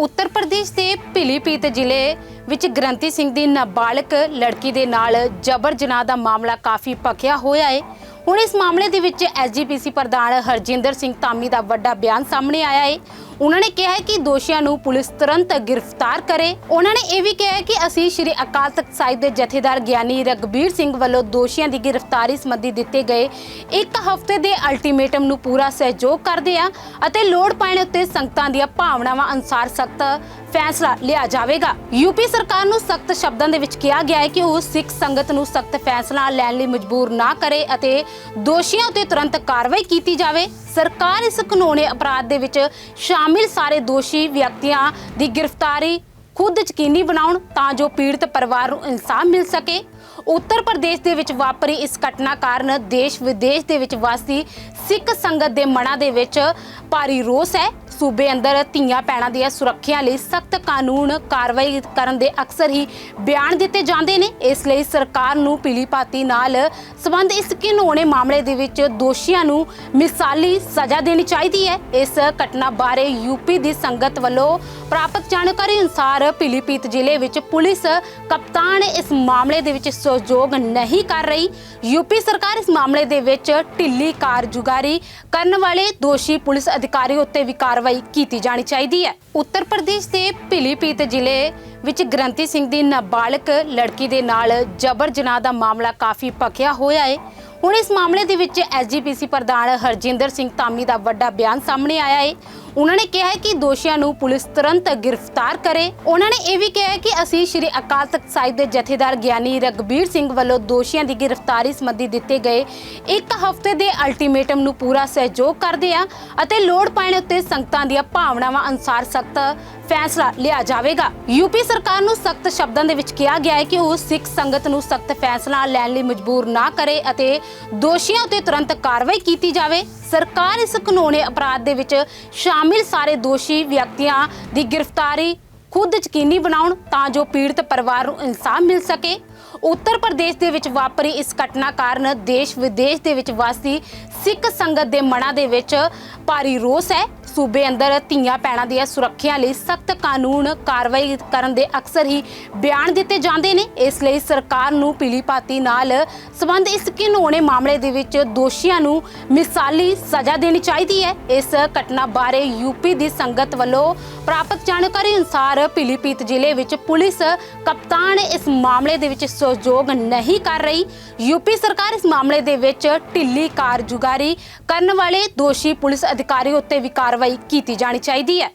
ਉੱਤਰ ਪ੍ਰਦੇਸ਼ ਦੇ ਭਿਲੀਪੀਤ ਜ਼ਿਲ੍ਹੇ ਵਿੱਚ ਗ੍ਰੰਥੀ ਸਿੰਘ ਦੀ ਨਾਬਾਲਗ ਲੜਕੀ ਦੇ ਨਾਲ ਜਬਰ ਜਨਾਹ ਦਾ ਮਾਮਲਾ ਕਾਫੀ ਭਖਿਆ ਹੋਇਆ ਹੈ। ਹੁਣ ਇਸ ਮਾਮਲੇ ਦੇ ਵਿੱਚ ਐਸਜੀਪੀਸੀ ਪ੍ਰਧਾਨ ਹਰਜਿੰਦਰ ਸਿੰਘ ਧਾਮੀ ਦਾ ਵੱਡਾ ਬਿਆਨ ਸਾਹਮਣੇ ਆਇਆ ਹੈ। ਉਹਨਾਂ ਨੇ ਕਿਹਾ ਹੈ ਕਿ ਦੋਸ਼ੀਆਂ ਨੂੰ ਪੁਲਿਸ ਤੁਰੰਤ ਗ੍ਰਿਫਤਾਰ ਕਰੇ। ਉਹਨਾਂ ਨੇ ਇਹ ਵੀ ਕਿਹਾ ਹੈ ਕਿ ਅਸੀਂ ਸ਼੍ਰੀ ਅਕਾਲ ਤਖਤ ਸਾਹਿਬ ਦੇ ਜਥੇਦਾਰ ਗਿਆਨੀ ਰਗਬੀਰ ਸਿੰਘ ਵੱਲੋਂ ਦੋਸ਼ੀਆਂ ਦੀ ਗ੍ਰਿਫਤਾਰੀ ਸੰਬੰਧੀ ਦਿੱਤੇ ਗਏ ਇੱਕ ਹਫ਼ਤੇ ਦੇ ਅਲਟੀਮੇਟਮ ਨੂੰ ਪੂਰਾ ਸਹਿਯੋਗ ਕਰਦੇ ਆ ਅਤੇ ਲੋੜ ਪੈਣ ਉੱਤੇ ਸੰਗਤਾਂ ਦੀਆਂ ਭਾਵਨਾਵਾਂ ਅਨੁਸਾਰ ਸਖਤ ਫੈਸਲਾ ਲਿਆ ਜਾਵੇਗਾ। ਯੂਪੀ ਸਰਕਾਰ ਨੂੰ ਸਖਤ ਸ਼ਬਦਾਂ ਦੇ ਵਿੱਚ ਕਿਹਾ ਗਿਆ ਹੈ ਕਿ ਉਹ ਸਿੱਖ ਸੰਗਤ ਨੂੰ ਸਖਤ ਫੈਸਲਾ ਲੈਣ ਲਈ ਮਜਬੂਰ ਨਾ ਕਰੇ ਅਤੇ ਦੋਸ਼ੀਆਂ ਉੱਤੇ ਤੁਰੰਤ ਕਾਰਵਾਈ ਕੀਤੀ ਜਾਵੇ। ਸਰਕਾਰ ਇਸ ਕਾਨੂੰਨੀ ਅਪਰਾਧ ਦੇ ਵਿੱਚ ਸ਼ਾਮਿਲ ਸਾਰੇ ਦੋਸ਼ੀ ਵਿਅਕਤੀਆਂ ਦੀ ਗ੍ਰਿਫਤਾਰੀ ਖੁਦ ਯਕੀਨੀ ਬਣਾਉਣ ਤਾਂ ਜੋ ਪੀੜਤ ਪਰਿਵਾਰ ਨੂੰ ਇਨਸਾਫ ਮਿਲ ਸਕੇ। ਉੱਤਰ ਪ੍ਰਦੇਸ਼ ਦੇ ਵਿੱਚ ਵਾਪਰੀ ਇਸ ਘਟਨਾ ਕਾਰਨ ਦੇਸ਼ ਵਿਦੇਸ਼ ਦੇ ਵਿੱਚ ਵਾਸੀ ਸਿੱਖ ਸੰਗਤ ਦੇ ਮਨਾਂ ਦੇ ਵਿੱਚ ਭਾਰੀ ਰੋਸ ਹੈ। ਸੂਬੇ ਅੰਦਰ ਧੀਆਂ ਪੈਣਾ ਦੀਆਂ ਸੁਰੱਖਿਆ ਲਈ ਸਖਤ ਕਾਨੂੰਨ ਕਾਰਵਾਈ ਕਰਨ ਦੇ ਅਕਸਰ ਹੀ ਬਿਆਨ ਦਿੱਤੇ ਜਾਂਦੇ ਨੇ। ਇਸ ਲਈ ਸਰਕਾਰ ਨੂੰ ਪੀਲੀ ਭਾਤੀ ਨਾਲ ਸਬੰਧ ਇਸ ਘਿਨੌਣੇ ਮਾਮਲੇ ਦੇ ਵਿੱਚ ਦੋਸ਼ੀਆਂ ਨੂੰ ਮਿਸਾਲੀ ਸਜ਼ਾ ਦੇਣੀ ਚਾਹੀਦੀ ਹੈ। ਇਸ ਘਟਨਾ ਬਾਰੇ ਯੂਪੀ ਦੀ ਸੰਗਤ ਵੱਲੋਂ ਪ੍ਰਾਪਤ ਜਾਣਕਾਰੀ ਅਨੁਸਾਰ ਪੀਲੀਪੀਤ ਜ਼ਿਲ੍ਹੇ ਵਿੱਚ ਪੁਲਿਸ ਕਪਤਾਨ ਇਸ ਮਾਮਲੇ ਦੇ ਵਿੱਚ ਸਹਿਯੋਗ ਨਹੀਂ ਕਰ ਰਹੀ। ਯੂਪੀ ਸਰਕਾਰ ਇਸ ਮਾਮਲੇ ਦੇ ਵਿੱਚ ਢਿੱਲੀ ਕਾਰਜੁਗਾਰੀ ਕਰਨ ਵਾਲੇ ਦੋਸ਼ੀ ਪੁਲਿਸ ਅਧਿਕਾਰੀ ਉੱਤੇ ਵੀ ਕਾਰਵਾਈ ਕੀਤੀ ਜਾਣੀ ਚਾਹੀਦੀ ਹੈ। ਉੱਤਰ ਪ੍ਰਦੇਸ਼ ਦੇ ਪੀਲੀਪੀਤ ਜ਼ਿਲ੍ਹੇ ਵਿੱਚ ਗ੍ਰੰਥੀ ਸਿੰਘ ਦੀ ਨਾਬਾਲਗ ਲੜਕੀ ਦੇ ਨਾਲ ਜਬਰ ਜਨਾਹ ਦਾ ਮਾਮਲਾ ਕਾਫੀ ਭਖਿਆ ਹੋਇਆ ਹੈ। ਹੁਣ ਇਸ ਮਾਮਲੇ ਦੇ ਵਿੱਚ ਐਸਜੀਪੀਸੀ ਪ੍ਰਧਾਨ ਹਰਜਿੰਦਰ ਸਿੰਘ ਧਾਮੀ ਦਾ ਵੱਡਾ ਬਿਆਨ ਸਾਹਮਣੇ ਆਇਆ ਹੈ। ਉਹਨਾਂ ਨੇ ਕਿਹਾ ਹੈ ਕਿ ਦੋਸ਼ੀਆਂ ਨੂੰ ਪੁਲਿਸ ਤੁਰੰਤ ਗ੍ਰਿਫਤਾਰ ਕਰੇ। ਉਹਨਾਂ ਨੇ ਇਹ ਵੀ ਕਿਹਾ ਹੈ ਕਿ ਅਸੀਂ ਸ਼੍ਰੀ ਅਕਾਲ ਤਖਤ ਸਾਹਿਬ ਦੇ ਜਥੇਦਾਰ ਗਿਆਨੀ ਰਗਬੀਰ ਸਿੰਘ ਵੱਲੋਂ ਦੋਸ਼ੀਆਂ ਦੀ ਗ੍ਰਿਫਤਾਰੀ ਸੰਬੰਧੀ ਦਿੱਤੇ ਗਏ ਇੱਕ ਹਫ਼ਤੇ ਦੇ ਅਲਟੀਮੇਟਮ ਨੂੰ ਪੂਰਾ ਸਹਿਯੋਗ ਕਰਦੇ ਆ ਅਤੇ ਲੋੜ ਪੈਣ ਉੱਤੇ ਸੰਗਤਾਂ ਦੀਆਂ ਭਾਵਨਾਵਾਂ ਅਨੁਸਾਰ ਸਖਤ ਫੈਸਲਾ ਲਿਆ ਜਾਵੇਗਾ। ਯੂਪੀ ਸਰਕਾਰ ਨੂੰ ਸਖਤ ਸ਼ਬਦਾਂ ਦੇ ਵਿੱਚ ਕਿਹਾ ਗਿਆ ਹੈ ਕਿ ਉਹ ਸਿੱਖ ਸੰਗਤ ਨੂੰ ਸਖਤ ਫੈਸਲਾ ਲੈਣ ਲਈ ਮਜਬੂਰ ਨਾ ਕਰੇ ਅਤੇ ਦੋਸ਼ੀਆਂ ਉੱਤੇ ਤੁਰੰਤ ਕਾਰਵਾਈ ਕੀਤੀ ਜਾਵੇ। ਸਰਕਾਰ ਇਸ ਕਾਨੂੰਨੀ ਅਪਰਾਧ ਦੇ ਵਿੱਚ ਸ਼ਾਮਿਲ ਸਾਰੇ ਦੋਸ਼ੀ ਵਿਅਕਤੀਆਂ ਦੀ ਗ੍ਰਿਫਤਾਰੀ ਖੁਦ ਯਕੀਨੀ ਬਣਾਉਣ ਤਾਂ ਜੋ ਪੀੜਤ ਪਰਿਵਾਰ ਨੂੰ ਇਨਸਾਫ ਮਿਲ ਸਕੇ। ਉੱਤਰ ਪ੍ਰਦੇਸ਼ ਦੇ ਵਿੱਚ ਵਾਪਰੀ ਇਸ ਘਟਨਾ ਕਾਰਨ ਦੇਸ਼ ਵਿਦੇਸ਼ ਦੇ ਵਿੱਚ ਵਾਸੀ ਸਿੱਖ ਸੰਗਤ ਦੇ ਮਨਾਂ ਦੇ ਵਿੱਚ ਭਾਰੀ ਰੋਸ ਹੈ। ਸੂਬੇ ਅੰਦਰ ਧੀਆਂ ਪੈਣਾ ਦੀਆਂ ਸੁਰੱਖਿਆ ਲਈ ਸਖਤ ਕਾਨੂੰਨ ਕਾਰਵਾਈ ਕਰਨ ਦੇ ਅਕਸਰ ਹੀ ਬਿਆਨ ਦਿੱਤੇ ਜਾਂਦੇ ਨੇ। ਇਸ ਲਈ ਸਰਕਾਰ ਨੂੰ ਪੀਲੀ ਭਾਤੀ ਨਾਲ ਸਬੰਧ ਇਸ ਘਿਨੌਣੇ ਮਾਮਲੇ ਦੇ ਵਿੱਚ ਦੋਸ਼ੀਆਂ ਨੂੰ ਮਿਸਾਲੀ ਸਜ਼ਾ ਦੇਣੀ ਚਾਹੀਦੀ ਹੈ। ਇਸ ਘਟਨਾ ਬਾਰੇ ਯੂਪੀ ਦੀ ਸੰਗਤ ਵੱਲੋਂ ਪ੍ਰਾਪਤ ਜਾਣਕਾਰੀ ਅਨੁਸਾਰ ਪੀਲੀਪੀਤ ਜ਼ਿਲ੍ਹੇ ਵਿੱਚ ਪੁਲਿਸ ਕਪਤਾਨ ਇਸ ਮਾਮਲੇ ਦੇ ਵਿੱਚ ਸਹਿਯੋਗ ਨਹੀਂ ਕਰ ਰਹੀ। ਯੂਪੀ ਸਰਕਾਰ ਇਸ ਮਾਮਲੇ ਦੇ ਵਿੱਚ ਢਿੱਲੀ ਕਾਰਜੁਗਾਰੀ ਕਰਨ ਵਾਲੇ ਦੋਸ਼ੀ ਪੁਲਿਸ ਅਧਿਕਾਰੀ ਉੱਤੇ ਵੀ ਕਾਰਵਾਈ ਕਾਰਵਾਈ ਕੀਤੀ ਜਾਣੀ ਚਾਹੀਦੀ ਹੈ।